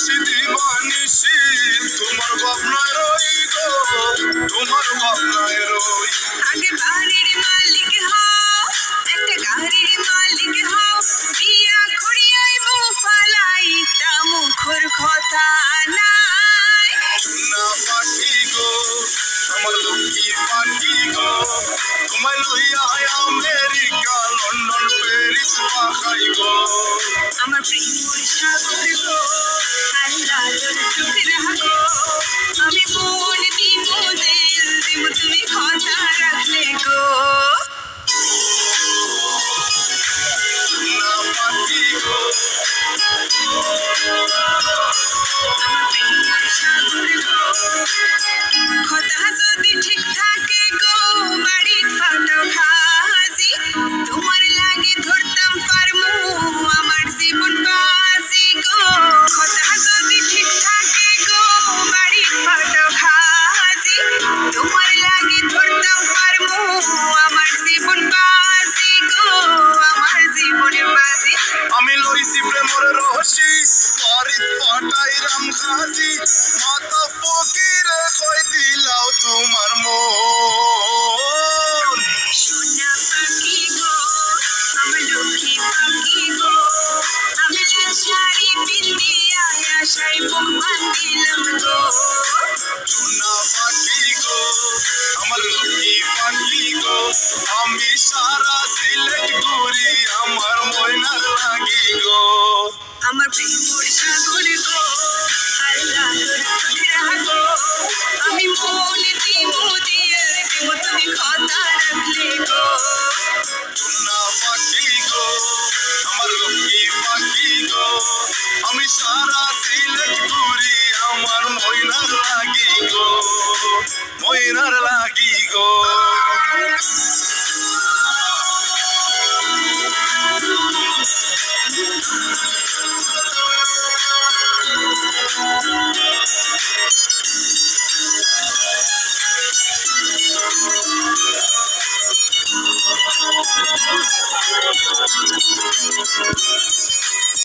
আসি দিবানিসি তোমার ভাবনায় রই গো তোমার ভাবনায় রই। আগে বাড়ির মালিক হও একটা গাড়ির মালিক হও বিয়া করিয়াই বউ ফালাইতা মুখর কথা নাই। না পাটি গো আমার লক্ষ্মী পাটি গো তোমায় লইয়া আমেরিকা লন্ডন প্যারিস পাখাই প্রেম মোর রহসি বাড়িত পাটাই রাম খাজি মাতা ফকিরে কই দিলাও তোমার মন। সোনা পাখি গো আমি লক্ষ্মী পাখি গো। আমি লাল শাড়ি পিন্দি আয়া শাই মুখ বান্ধিলাম গো। সোনা পাখি গো আমার লক্ষ্মী পাখি গো আমি সারা প্রেরণার লাগি গো।